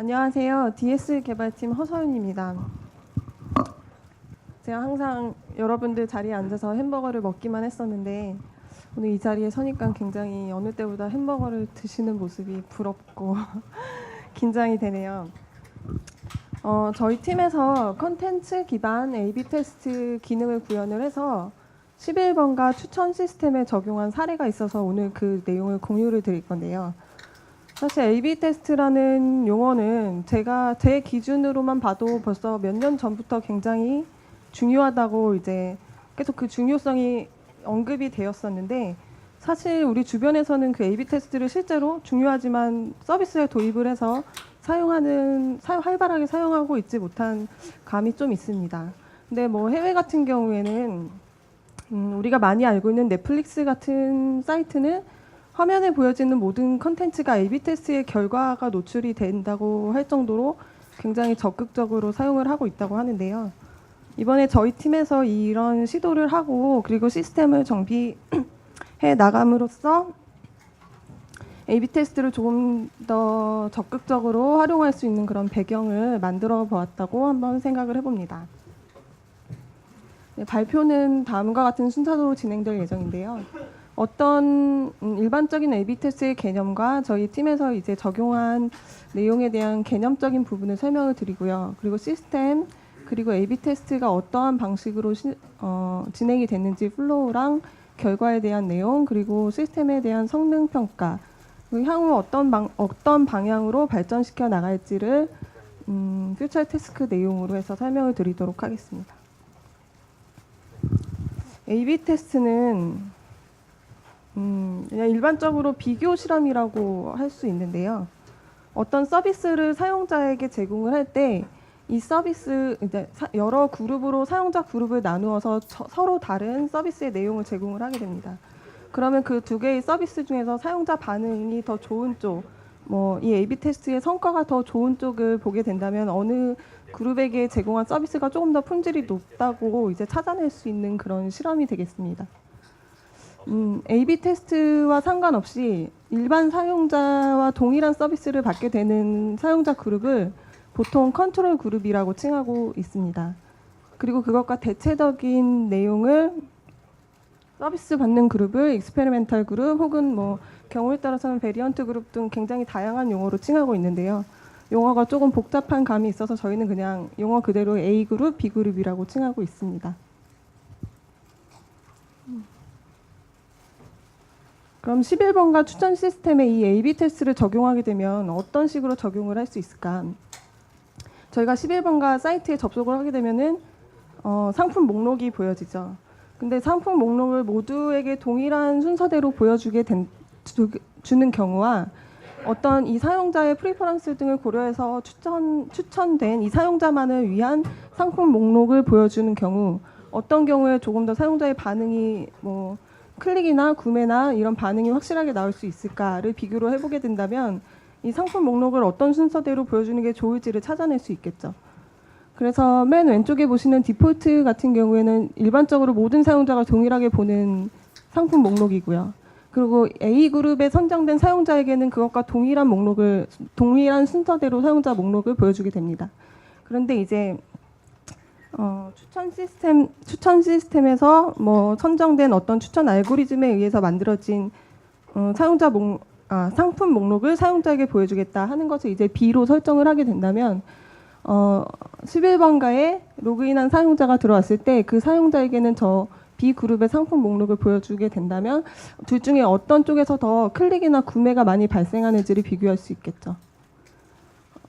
안녕하세요. DS 개발팀 허서윤입니다. 제가 항상 여러분들 자리에 앉아서 햄버거를 먹기만 했었는데 오늘 이 자리에 서니까 굉장히 어느 때보다 햄버거를 드시는 모습이 부럽고 긴장이 되네요. 어, 저희 팀에서 컨텐츠 기반 A/B 테스트 기능을 구현을 해서 11번가 추천 시스템에 적용한 사례가 있어서 오늘 그 내용을 공유를 드릴 건데요. 사실 A/B 테스트라는 용어는 제가 제 기준으로만 봐도 벌써 몇 년 전부터 굉장히 중요하다고 이제 계속 그 중요성이 언급이 되었었는데 사실 우리 주변에서는 그 A/B 테스트를 실제로 중요하지만 서비스에 도입을 해서 사용하는 사용 활발하게 사용하고 있지 못한 감이 좀 있습니다. 근데 뭐 해외 같은 경우에는 음, 우리가 많이 알고 있는 넷플릭스 같은 사이트는 화면에 보여지는 모든 컨텐츠가 A/B 테스트의 결과가 노출이 된다고 할 정도로 굉장히 적극적으로 사용을 하고 있다고 하는데요. 이번에 저희 팀에서 이런 시도를 하고 그리고 시스템을 정비해 나감으로써 A/B 테스트를 조금 더 적극적으로 활용할 수 있는 그런 배경을 만들어 보았다고 한번 생각을 해봅니다. 네, 발표는 다음과 같은 순서로 진행될 예정인데요. 어떤 음, 일반적인 A/B 테스트의 개념과 저희 팀에서 이제 적용한 내용에 대한 개념적인 부분을 설명을 드리고요. 그리고 시스템 그리고 A/B 테스트가 어떠한 방식으로 시, 어, 진행이 됐는지 플로우랑 결과에 대한 내용 그리고 시스템에 대한 성능 평가 그리고 향후 어떤 방 어떤 방향으로 발전시켜 나갈지를 음, 퓨처 태스크 내용으로 해서 설명을 드리도록 하겠습니다. A/B 테스트는 음, 그냥 일반적으로 비교 실험이라고 할 수 있는데요. 어떤 서비스를 사용자에게 제공을 할 때 이 서비스 이제 사- 여러 그룹으로 사용자 그룹을 나누어서 저- 서로 다른 서비스의 내용을 제공을 하게 됩니다. 그러면 그 두 개의 서비스 중에서 사용자 반응이 더 좋은 쪽, 뭐 이 A/B 테스트의 성과가 더 좋은 쪽을 보게 된다면 어느 그룹에게 제공한 서비스가 조금 더 품질이 높다고 이제 찾아낼 수 있는 그런 실험이 되겠습니다. 음, A/B 테스트와 상관없이 일반 사용자와 동일한 서비스를 받게 되는 사용자 그룹을 보통 컨트롤 그룹이라고 칭하고 있습니다. 그리고 그것과 대체적인 내용을 서비스 받는 그룹을 익스페리멘탈 그룹 혹은 뭐 경우에 따라서는 베리언트 그룹 등 굉장히 다양한 용어로 칭하고 있는데요. 용어가 조금 복잡한 감이 있어서 저희는 그냥 용어 그대로 A 그룹, B 그룹이라고 칭하고 있습니다. 그럼 11번가 추천 시스템에 이 A/B 테스트를 적용하게 되면 어떤 식으로 적용을 할 수 있을까? 저희가 11번가 사이트에 접속을 하게 되면은 어, 상품 목록이 보여지죠. 근데 상품 목록을 모두에게 동일한 순서대로 보여주게 된, 주, 주는 경우와 어떤 이 사용자의 프리퍼런스 등을 고려해서 추천 추천된 이 사용자만을 위한 상품 목록을 보여주는 경우 어떤 경우에 조금 더 사용자의 반응이 뭐 클릭이나 구매나 이런 반응이 확실하게 나올 수 있을까를 비교를 해보게 된다면 이 상품 목록을 어떤 순서대로 보여주는 게 좋을지를 찾아낼 수 있겠죠. 그래서 맨 왼쪽에 보시는 디폴트 같은 경우에는 일반적으로 모든 사용자가 동일하게 보는 상품 목록이고요. 그리고 A 그룹에 선정된 사용자에게는 그것과 동일한 목록을 동일한 순서대로 사용자 목록을 보여주게 됩니다. 그런데 이제 어, 추천 시스템 추천 시스템에서 뭐 선정된 어떤 추천 알고리즘에 의해서 만들어진 어, 사용자 목 아, 상품 목록을 사용자에게 보여주겠다 하는 것을 이제 B로 설정을 하게 된다면 어, 11번가에 로그인한 사용자가 들어왔을 때 그 사용자에게는 저 B 그룹의 상품 목록을 보여주게 된다면 둘 중에 어떤 쪽에서 더 클릭이나 구매가 많이 발생하는지를 비교할 수 있겠죠.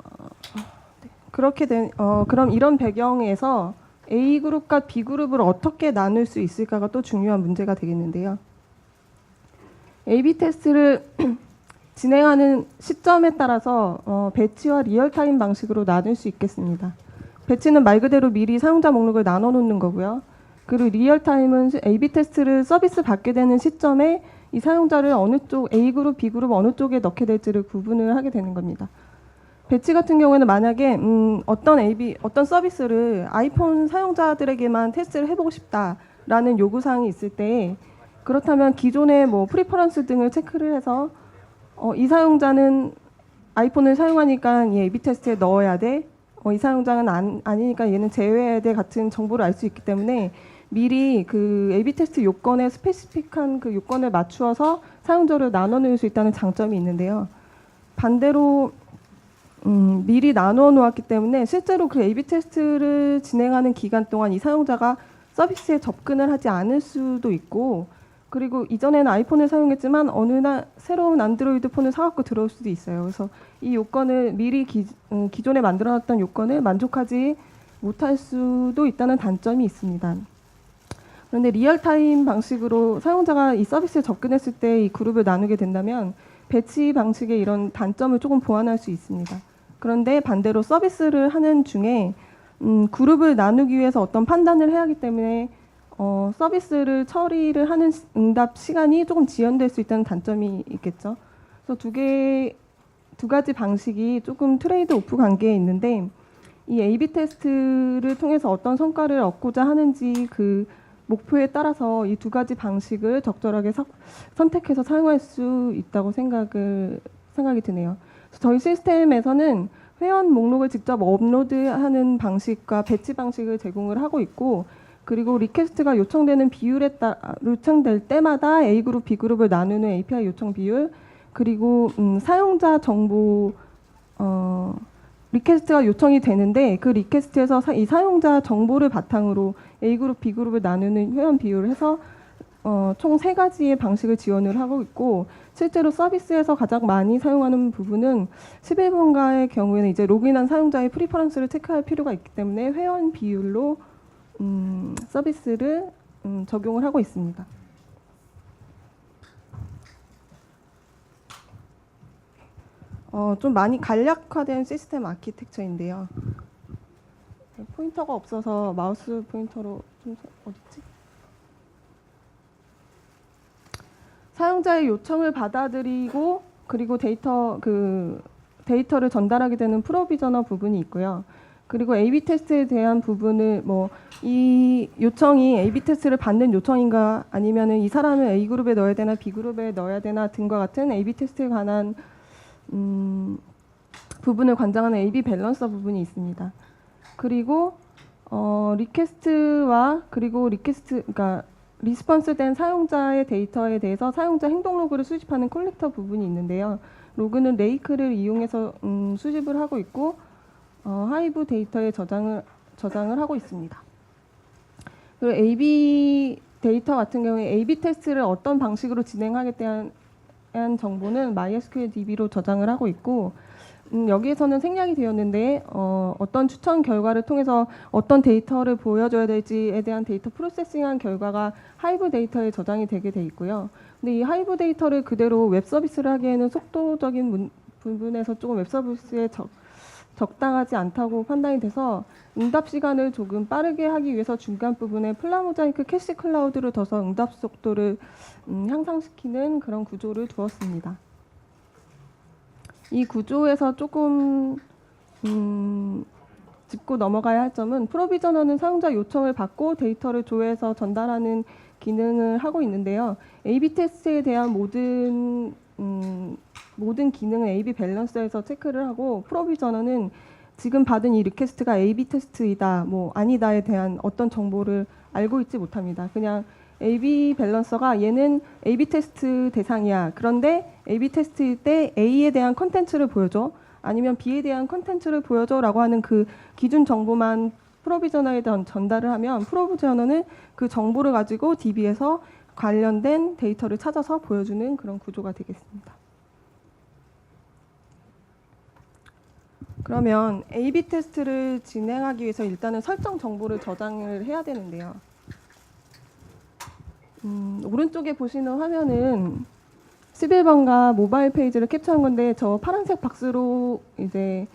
어, 네. 그렇게 된 어, 그럼 이런 배경에서 A 그룹과 B 그룹을 어떻게 나눌 수 있을까가 또 중요한 문제가 되겠는데요. A/B 테스트를 진행하는 시점에 따라서 어, 배치와 리얼타임 방식으로 나눌 수 있겠습니다. 배치는 말 그대로 미리 사용자 목록을 나눠 놓는 거고요. 그리고 리얼타임은 A/B 테스트를 서비스 받게 되는 시점에 이 사용자를 어느 쪽 A 그룹, B 그룹 어느 쪽에 넣게 될지를 구분을 하게 되는 겁니다. 배치 같은 경우에는 만약에 음, 어떤 AB 어떤 서비스를 아이폰 사용자들에게만 테스트를 해보고 싶다라는 요구 사항이 있을 때 그렇다면 기존의 뭐 프리퍼런스 등을 체크를 해서 어, 이 사용자는 아이폰을 사용하니까 이 A/B 테스트에 넣어야 돼. 어, 이 사용자는 안, 아니니까 얘는 제외해야 돼 같은 정보를 알 수 있기 때문에 미리 그 A/B 테스트 요건에 스페시픽한 그 요건을 맞추어서 사용자를 나눠 놓을 수 있다는 장점이 있는데요. 반대로 음, 미리 나누어 놓았기 때문에 실제로 그 A/B 테스트를 진행하는 기간 동안 이 사용자가 서비스에 접근을 하지 않을 수도 있고 그리고 이전에는 아이폰을 사용했지만 어느 날 새로운 안드로이드 폰을 사갖고 들어올 수도 있어요. 그래서 이 요건을 미리 기, 음, 기존에 만들어놨던 요건을 만족하지 못할 수도 있다는 단점이 있습니다. 그런데 리얼타임 방식으로 사용자가 이 서비스에 접근했을 때 이 그룹을 나누게 된다면 배치 방식의 이런 단점을 조금 보완할 수 있습니다. 그런데 반대로 서비스를 하는 중에 음, 그룹을 나누기 위해서 어떤 판단을 해야 하기 때문에 어, 서비스를 처리를 하는 시- 응답 시간이 조금 지연될 수 있다는 단점이 있겠죠. 그래서 두 개, 두 가지 방식이 조금 트레이드 오프 관계에 있는데 이 A/B 테스트를 통해서 어떤 성과를 얻고자 하는지 그 목표에 따라서 이 두 가지 방식을 적절하게 서- 선택해서 사용할 수 있다고 생각을 생각이 드네요. 저희 시스템에서는 회원 목록을 직접 업로드하는 방식과 배치 방식을 제공을 하고 있고 그리고 리퀘스트가 요청되는 비율에 따라 요청될 때마다 A 그룹, B 그룹을 나누는 API 요청 비율 그리고 음, 사용자 정보 어, 리퀘스트가 요청이 되는데 그 리퀘스트에서 사, 이 사용자 정보를 바탕으로 A 그룹, B 그룹을 나누는 회원 비율을 해서 어, 총 세 가지의 방식을 지원을 하고 있고 실제로 서비스에서 가장 많이 사용하는 부분은 11번가의 경우에는 이제 로그인한 사용자의 프리퍼런스를 체크할 필요가 있기 때문에 회원 비율로 음, 서비스를 음, 적용을 하고 있습니다. 어, 좀 많이 간략화된 시스템 아키텍처인데요. 포인터가 없어서 마우스 포인터로 좀 서- 어딨지? 사용자의 요청을 받아들이고 그리고 데이터 그 데이터를 전달하게 되는 프로비저너 부분이 있고요. 그리고 A/B 테스트에 대한 부분을 뭐 이 요청이 A/B 테스트를 받는 요청인가 아니면은 이 사람을 A 그룹에 넣어야 되나 B 그룹에 넣어야 되나 등과 같은 A/B 테스트에 관한 음, 부분을 관장하는 A/B 밸런서 부분이 있습니다. 그리고 어, 리퀘스트와 그리고 리퀘스트 그러니까 리스폰스 된 사용자의 데이터에 대해서 사용자 행동 로그를 수집하는 콜렉터 부분이 있는데요. 로그는 레이크를 이용해서 음, 수집을 하고 있고 어, 하이브 데이터에 저장을 저장을 하고 있습니다. 그리고 A/B 데이터 같은 경우에 A/B 테스트를 어떤 방식으로 대한 정보는 MySQL DB로 저장을 하고 있고 음, 여기에서는 생략이 되었는데 어, 어떤 추천 결과를 통해서 어떤 데이터를 보여줘야 될지에 대한 데이터 프로세싱한 결과가 하이브 데이터에 저장이 되게 돼 있고요. 근데 이 하이브 데이터를 그대로 웹 서비스를 하기에는 속도적인 문- 부분에서 조금 웹 서비스에 적, 적당하지 않다고 판단이 돼서 응답 시간을 조금 빠르게 하기 위해서 중간 부분에 플라모자이크 캐시 클라우드를 둬서 응답 속도를 음, 향상시키는 그런 구조를 두었습니다. 이 구조에서 조금 음, 짚고 넘어가야 할 점은 프로비저너는 사용자 요청을 받고 데이터를 조회해서 전달하는 기능을 하고 있는데요. A/B 테스트에 대한 모든 음, 모든 기능은 A/B 밸런스에서 체크를 하고 프로비저너는 지금 받은 이 리퀘스트가 A/B 테스트이다, 뭐 아니다에 대한 어떤 정보를 알고 있지 못합니다. 그냥 A/B 밸런서가 얘는 A/B 테스트 대상이야. 그런데 A/B 테스트일 때 A에 대한 컨텐츠를 보여줘. 아니면 B에 대한 컨텐츠를 보여줘라고 하는 그 기준 정보만 프로비저너에 대한 전달을 하면 프로비저너는 그 정보를 가지고 DB에서 관련된 데이터를 찾아서 보여주는 그런 구조가 되겠습니다. 그러면 A/B 테스트를 진행하기 위해서 일단은 설정 정보를 저장을 해야 되는데요. 음, 오른쪽에 보시는 화면은 11번가 모바일 페이지를 캡처한 건데 저 파란색 박스로 이제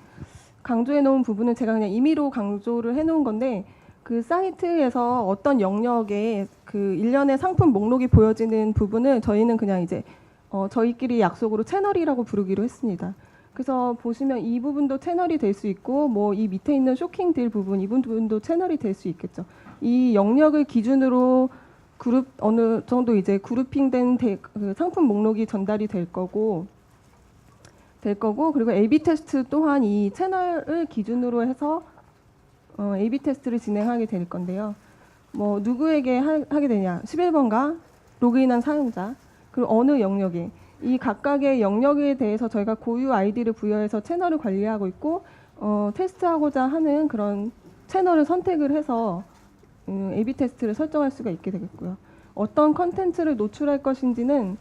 강조해 놓은 부분은 제가 그냥 임의로 강조를 해 놓은 건데 그 사이트에서 어떤 영역에 그 일련의 상품 목록이 보여지는 부분을 저희는 그냥 이제 어, 저희끼리 약속으로 채널이라고 부르기로 했습니다. 그래서 보시면 이 부분도 채널이 될 수 있고 뭐 이 밑에 있는 쇼킹 딜 부분 이 부분도 채널이 될 수 있겠죠. 이 영역을 기준으로 그룹 어느 정도 이제 그룹핑된 데, 그 상품 목록이 전달이 될 거고 될 거고 그리고 A/B 테스트 또한 이 채널을 기준으로 해서 어, A/B 테스트를 진행하게 될 건데요. 뭐 누구에게 하, 하게 되냐? 11번가 로그인한 사용자 그리고 어느 영역에 이 각각의 영역에 대해서 저희가 고유 아이디를 부여해서 채널을 관리하고 있고 어, 테스트하고자 하는 그런 채널을 선택을 해서 음, A/B 테스트를 설정할 수가 있게 되겠고요. 어떤 컨텐츠를 노출할 것인지는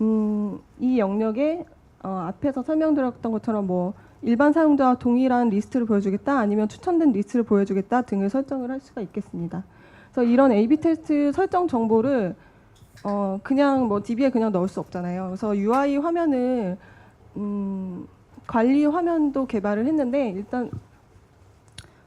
음, 이 영역에 어, 앞에서 설명드렸던 것처럼 뭐 일반 사용자와 동일한 리스트를 보여주겠다 아니면 추천된 리스트를 보여주겠다 등을 설정을 할 수가 있겠습니다. 그래서 이런 A/B 테스트 설정 정보를 어, 그냥 뭐 DB에 그냥 넣을 수 없잖아요. 그래서 UI 화면을 음, 관리 화면도 개발을 했는데 일단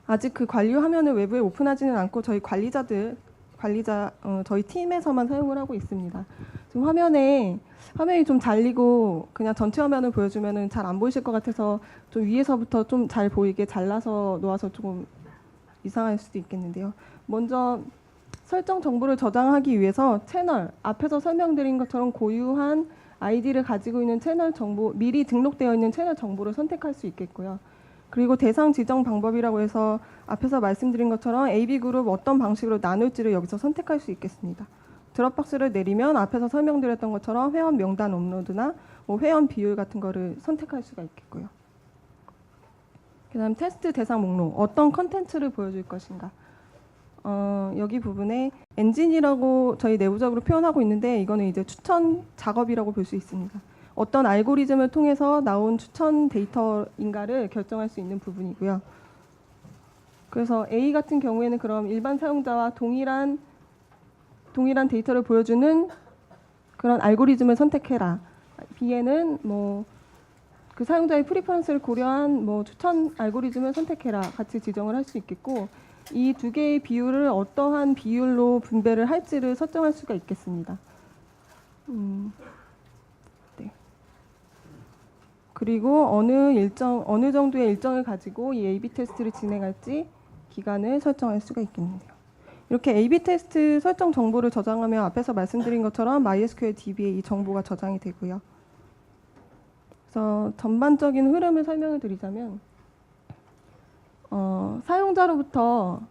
아직 그 관리 화면을 외부에 오픈하지는 않고 저희 관리자들 관리자 어, 저희 팀에서만 사용을 하고 있습니다. 지금 화면에 화면이 좀 잘리고 그냥 전체 화면을 보여주면은 잘 안 보이실 것 같아서 좀 위에서부터 좀 잘 보이게 잘라서 놓아서 조금 이상할 수도 있겠는데요. 먼저 설정 정보를 저장하기 위해서 채널 앞에서 설명드린 것처럼 고유한 아이디를 가지고 있는 채널 정보 미리 등록되어 있는 채널 정보를 선택할 수 있겠고요. 그리고 대상 지정 방법이라고 해서 앞에서 말씀드린 것처럼 AB 그룹 어떤 방식으로 나눌지를 여기서 선택할 수 있겠습니다. 드롭박스를 내리면 앞에서 설명드렸던 것처럼 회원 명단 업로드나 뭐 회원 비율 같은 거를 선택할 수가 있겠고요. 그다음 테스트 대상 목록 어떤 컨텐츠를 보여줄 것인가. 어, 여기 부분에 엔진이라고 저희 내부적으로 표현하고 있는데 이거는 이제 추천 작업이라고 볼 수 있습니다. 어떤 알고리즘을 통해서 나온 추천 데이터인가를 결정할 수 있는 부분이고요. 그래서 A 같은 경우에는 그럼 일반 사용자와 동일한 동일한 데이터를 보여주는 그런 알고리즘을 선택해라. B에는 뭐 그 사용자의 프리퍼런스를 고려한 뭐 추천 알고리즘을 선택해라. 같이 지정을 할 수 있겠고 이 두 개의 비율을 어떠한 비율로 분배를 할지를 설정할 수가 있겠습니다. 음, 네. 그리고 어느 일정 어느 정도의 일정을 가지고 이 A/B 테스트를 진행할지 기간을 설정할 수가 있겠네요. 이렇게 A/B 테스트 설정 정보를 저장하면 앞에서 말씀드린 것처럼 MySQL DB에 이 정보가 저장이 되고요. 그래서 전반적인 흐름을 설명을 드리자면 어, 사용자로부터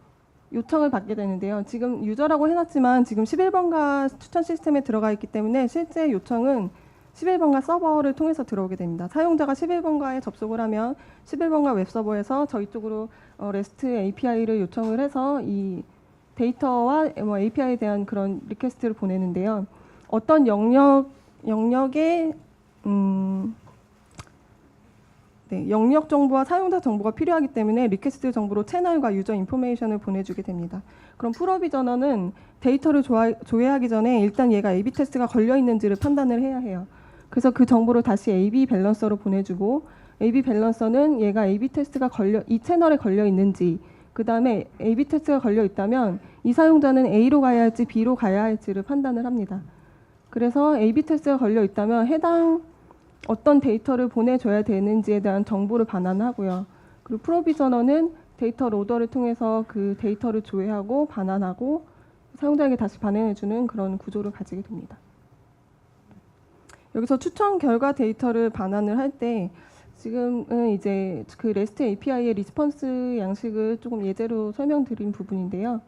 요청을 받게 되는데요. 지금 유저라고 해놨지만 지금 11번가 추천 시스템에 들어가 있기 때문에 실제 요청은 11번가 서버를 통해서 들어오게 됩니다. 사용자가 11번가에 접속을 하면 11번가 웹서버에서 저희 쪽으로 어, REST API를 요청을 해서 이 데이터와 뭐 API에 대한 그런 리퀘스트를 보내는데요. 어떤 영역 영역에 음, 네, 영역 정보와 사용자 정보가 필요하기 때문에 리퀘스트 정보로 채널과 유저 인포메이션을 보내주게 됩니다. 그럼 프로비저너는 데이터를 조화, 조회 하기 전에 일단 얘가 A/B 테스트가 걸려 있는지를 판단을 해야 해요. 그래서 그 정보를 다시 A/B 밸런서로 보내주고 A/B 밸런서는 얘가 A/B 테스트가 걸려 이 채널에 걸려 있는지 그 다음에 A/B 테스트가 걸려 있다면 이 사용자는 A로 가야 할지 B로 가야 할지를 판단을 합니다. 그래서 A/B 테스트가 걸려 있다면 해당 어떤 데이터를 보내줘야 되는지에 대한 정보를 반환하고요. 그리고 프로비저너는 데이터 로더를 통해서 그 데이터를 조회하고 반환하고 사용자에게 다시 반환해주는 그런 구조를 가지게 됩니다. 여기서 추천 결과 데이터를 반환을 할 때 지금은 이제 그 REST API의 리스폰스 양식을 조금 예제로 설명드린 부분인데요.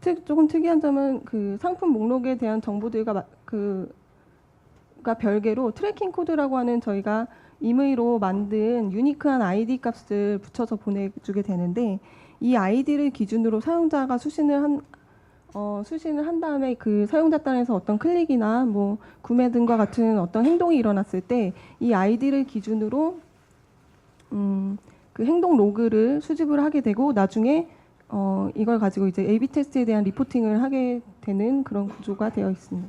특, 조금 특이한 점은 그 상품 목록에 대한 정보들과 마- 그가 별개로 트래킹 코드라고 하는 저희가 임의로 만든 유니크한 아이디 값을 붙여서 보내주게 되는데 이 아이디를 기준으로 사용자가 수신을 한 어, 수신을 한 다음에 그 사용자 단에서 어떤 클릭이나 뭐 구매 등과 같은 어떤 행동이 일어났을 때 이 아이디를 기준으로 음, 그 행동 로그를 수집을 하게 되고 나중에 어, 이걸 가지고 이제 A/B 테스트에 대한 리포팅을 하게 되는 그런 구조가 되어 있습니다.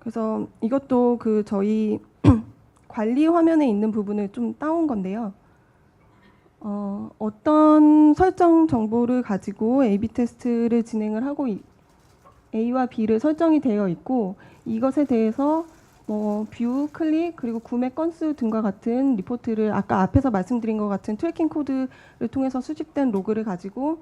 그래서 이것도 그 저희 관리 화면에 있는 부분을 좀 따온 건데요. 어, 어떤 설정 정보를 가지고 A/B 테스트를 진행을 하고 이- A와 B를 설정이 되어 있고 이것에 대해서 뭐 뷰, 클릭 그리고 구매 건수 등과 같은 리포트를 아까 앞에서 말씀드린 것 같은 트래킹 코드를 통해서 수집된 로그를 가지고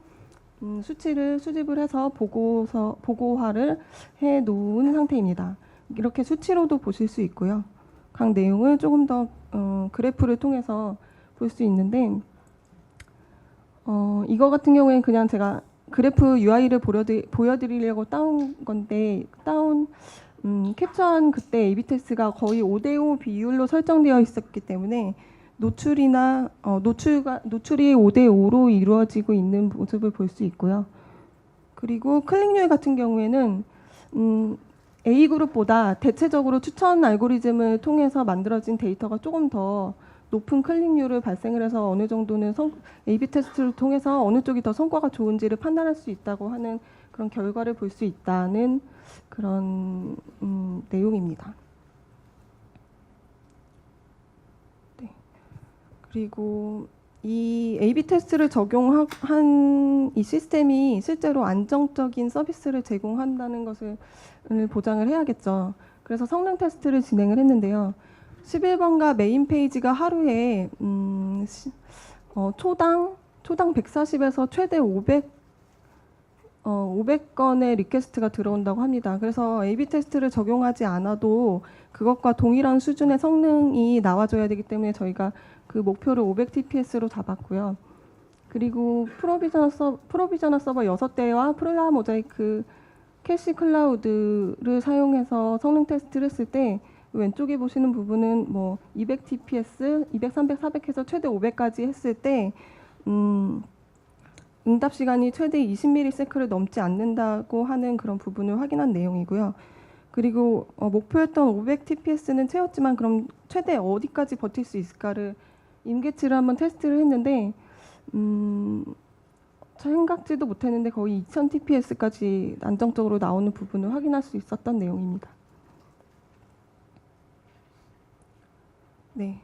음, 수치를 수집을 해서 보고서 보고화를 해 놓은 상태입니다. 이렇게 수치로도 보실 수 있고요. 각 내용을 조금 더 어, 그래프를 통해서 볼 수 있는데 어, 이거 같은 경우에는 그냥 제가 그래프 UI를 보여드, 보여드리려고 따온 건데 따온 음, 캡처한 그때 A/B 테스트가 거의 5대5 비율로 설정되어 있었기 때문에 노출이나 어, 노출가 노출이 5대5로 이루어지고 있는 모습을 볼 수 있고요. 그리고 클릭률 같은 경우에는 음, A 그룹보다 대체적으로 추천 알고리즘을 통해서 만들어진 데이터가 조금 더 높은 클릭률을 발생을 해서 어느 정도는 성, A/B 테스트를 통해서 어느 쪽이 더 성과가 좋은지를 판단할 수 있다고 하는 그런 결과를 볼 수 있다는 그런 음, 내용입니다. 네. 그리고 이 A/B 테스트를 적용한 이 시스템이 실제로 안정적인 서비스를 제공한다는 것을 보장을 해야겠죠. 그래서 성능 테스트를 진행을 했는데요. 11번가 메인 페이지가 하루에 음, 시- 어, 초당 초당 140에서 최대 500 어, 500건의 리퀘스트가 들어온다고 합니다. 그래서 A/B 테스트를 적용하지 않아도 그것과 동일한 수준의 성능이 나와줘야 되기 때문에 저희가 그 목표를 500 TPS로 잡았고요. 그리고 프로비저너 서 프로비저너 서버 6대와 프로라 모자이크 캐시 클라우드를 사용해서 성능 테스트를 했을 때 왼쪽에 보시는 부분은 뭐 200 TPS, 200, 300, 400해서 최대 500까지 했을 때 음, 응답 시간이 최대 20ms를 넘지 않는다고 하는 그런 부분을 확인한 내용이고요. 그리고 어, 목표였던 500 TPS는 채웠지만 그럼 최대 어디까지 버틸 수 있을까를 임계치를 한번 테스트를 했는데 음, 생각지도 못했는데 거의 2000 TPS까지 안정적으로 나오는 부분을 확인할 수 있었던 내용입니다. 네.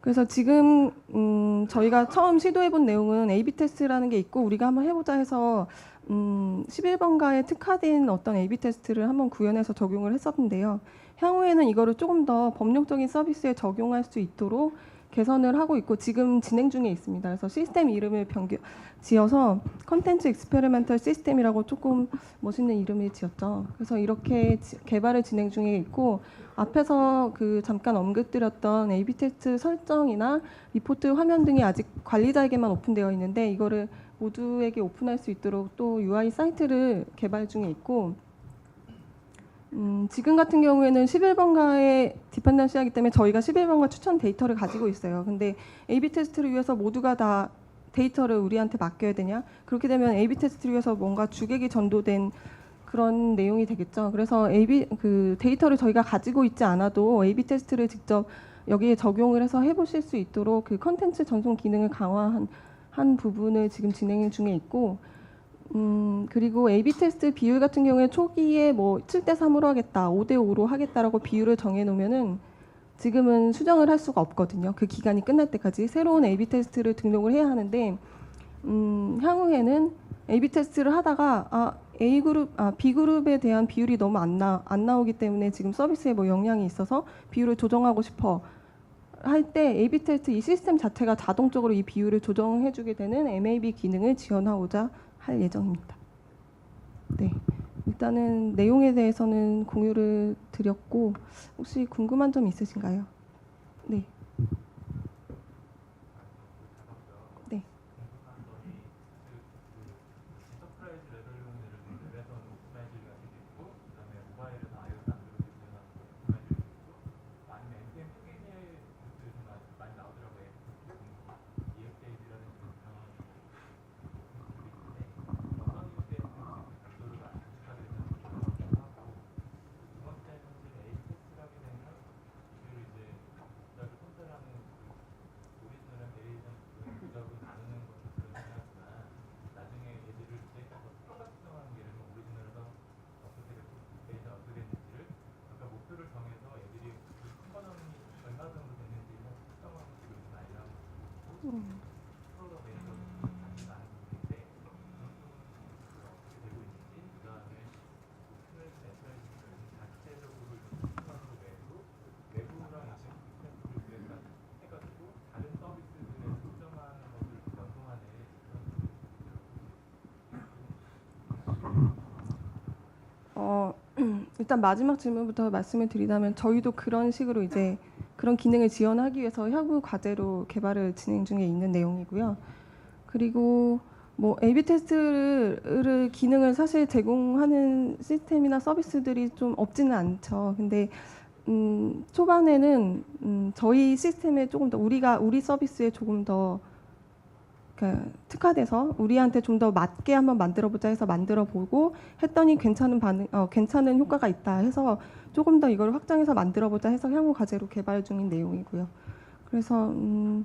그래서 지금 음, 저희가 처음 시도해본 내용은 A/B 테스트라는 게 있고 우리가 한번 해보자 해서 음, 11번가에 특화된 어떤 A/B 테스트를 한번 구현해서 적용을 했었는데요. 향후에는 이거를 조금 더 법률적인 서비스에 적용할 수 있도록 개선을 하고 있고 지금 진행 중에 있습니다. 그래서 시스템 이름을 변경 지어서 컨텐츠 익스페리멘털 시스템이라고 조금 멋있는 이름을 지었죠. 그래서 이렇게 지- 개발을 진행 중에 있고 앞에서 그 잠깐 언급드렸던 A/B 테스트 설정이나 리포트 화면 등이 아직 관리자에게만 오픈되어 있는데 이거를 모두에게 오픈할 수 있도록 또 UI 사이트를 개발 중에 있고 음, 지금 같은 경우에는 11번가의 디펜던시 하기 때문에 저희가 11번가 추천 데이터를 가지고 있어요. 근데 A/B 테스트를 위해서 모두가 다 데이터를 우리한테 맡겨야 되냐? 그렇게 되면 A/B 테스트를 위해서 뭔가 주객이 전도된 그런 내용이 되겠죠. 그래서 A/B 그 데이터를 저희가 가지고 있지 않아도 A/B 테스트를 직접 여기에 적용을 해서 해보실 수 있도록 그 컨텐츠 전송 기능을 강화한 한 부분을 지금 진행 중에 있고 음, 그리고 A/B 테스트 비율 같은 경우에 초기에 뭐 7대 3으로 하겠다, 5대 5로 하겠다라고 비율을 정해 놓으면은 지금은 수정을 할 수가 없거든요. 그 기간이 끝날 때까지 새로운 A/B 테스트를 등록을 해야 하는데 음, 향후에는 A/B 테스트를 하다가 아, A 그룹, 아, B 그룹에 대한 비율이 너무 안, 나, 안 나오기 때문에 지금 서비스에 뭐 영향이 있어서 비율을 조정하고 싶어 할 때 A/B 테스트 이 시스템 자체가 자동적으로 이 비율을 조정해주게 되는 MAB 기능을 지원하고자 할 예정입니다. 네, 일단은 내용에 대해서는 공유를 드렸고 혹시 궁금한 점 있으신가요? 네. 네. 엔터프라이즈 레벨용 예를 들면 웹에서는 오프라이즈가 되게 있고 그다음에 모바일에서 iOS 안드로이드 지원하는 거 오프라이즈가 있고 아니면 NPM 플ug인이 요즘 많이, 많이 나오더라고요. EFJ라는 그 유명한 분들인데 어떤 이유에 각도를 많이 주시하게 되는 하고 두 번째는 이제 A 테스트를 하게 되면 그 이제 각자를 선별하는 그 오리지널한 베리에이션 부적을 나누는 것도 그렇긴 하지만 나중에 얘들을 이제 똑같이 정하는 게 예를 들면 오리지널에서 어떻게 됐고 데이터 어떻게 됐는지를 아까 목표를 정해서 애들이 그큰 버전이 얼마 정도 됐는지를 측정하는 식으로 좀 많이 나오고 음. 프로가 매니저 같이 나는 부분인데 그런 부분이 어떻게 되고 있는지 그 다음에 오픈레이션 엔터레이션 자체적으로 좀 측정하는 외에도 외부랑 이제 테스트를 해가지고 다른 서비스들에 측정하는 것을 연동하는 어, 일단 마지막 질문부터 말씀을 드리자면 저희도 그런 식으로 이제 그런 기능을 지원하기 위해서 향후 과제로 개발을 진행 중에 있는 내용이고요. 그리고 뭐 A/B 테스트를 기능을 사실 제공하는 시스템이나 서비스들이 좀 없지는 않죠. 근데 음, 초반에는 음, 저희 시스템에 조금 더 우리가 우리 서비스에 조금 더 그, 특화돼서 우리한테 좀 더 맞게 한번 만들어 보자 해서 만들어 보고 했더니 괜찮은 반응, 어, 괜찮은 효과가 있다 해서 조금 더 이걸 확장해서 만들어 보자 해서 향후 과제로 개발 중인 내용이고요. 그래서 음,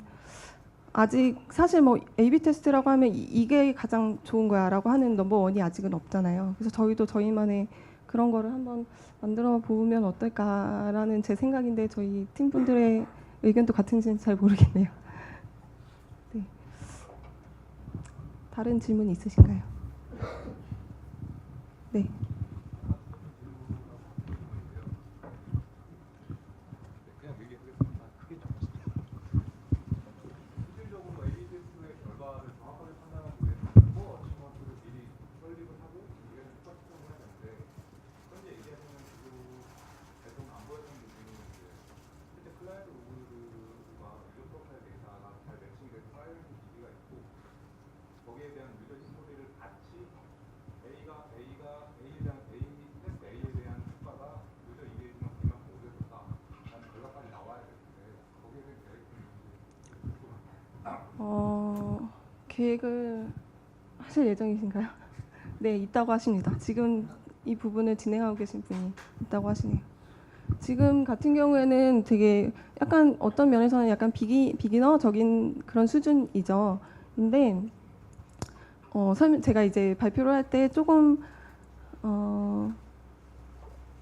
아직 사실 뭐 A/B 테스트라고 하면 이- 이게 가장 좋은 거야라고 하는 넘버 원이 아직은 없잖아요. 그래서 저희도 저희만의 그런 거를 한번 만들어 보면 어떨까라는 제 생각인데 저희 팀분들의 의견도 같은지는 잘 모르겠네요. 다른 질문 있으신가요? 네. 그냥 얘기하겠습니다. 크게 좀 하시죠. 실질적으로 A/B 테스트의 결과를 정확하게 판단하기 위해서 뭐 어치먼트를 미리 설립을 하고 이게 효과 측정을 해야 되는데 현재 얘기하시는 그 계속 안 보였던 부분이 이제 실제 클라이언트 로그가 유저 프로파일 데이터가 잘 매칭돼서 쌓여있는 기기가 있고 거기에 대한 유저 히스토리를 같이 A가 A가 A에 대한 A 테스트 A에 대한 효과가 유저 이게이지만 이만큼 오래됐다. 라는 결과까지 나와야 되는데 거기에 대한 계획이 어, 계획을 하실 예정이신가요? 네, 있다고 하십니다. 지금 이 부분을 진행하고 계신 분이 있다고 하시네요. 지금 같은 경우에는 되게 약간 어떤 면에서는 약간 비기 비기너적인 그런 수준이죠. 근데 어, 제가 이제 발표를 할 때 조금 어,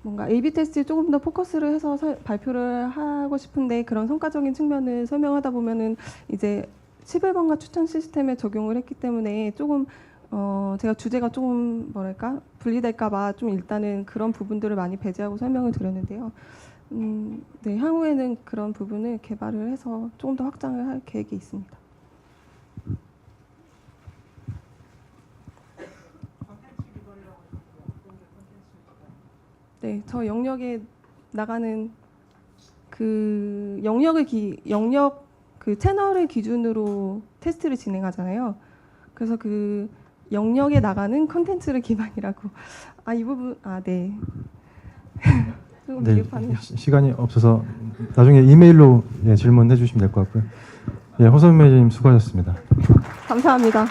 뭔가 A/B 테스트에 조금 더 포커스를 해서 설- 발표를 하고 싶은데 그런 성과적인 측면을 설명하다 보면은 이제 11번가 추천 시스템에 적용을 했기 때문에 조금 어 제가 주제가 조금 뭐랄까 분리될까봐 좀 일단은 그런 부분들을 많이 배제하고 설명을 드렸는데요. 음, 네 향후에는 그런 부분을 개발을 해서 조금 더 확장을 할 계획이 있습니다. 네, 저 영역에 나가는 그 영역을 기 영역 그 채널을 기준으로 테스트를 진행하잖아요. 그래서 그 영역에 나가는 컨텐츠를 기반이라고 아 이 부분 아 네. 조금 네, 미흡하네요. 시- 시간이 없어서 나중에 이메일로 예, 질문해 주시면 될 것 같고요. 예, 호선 매니저님 수고하셨습니다. 감사합니다.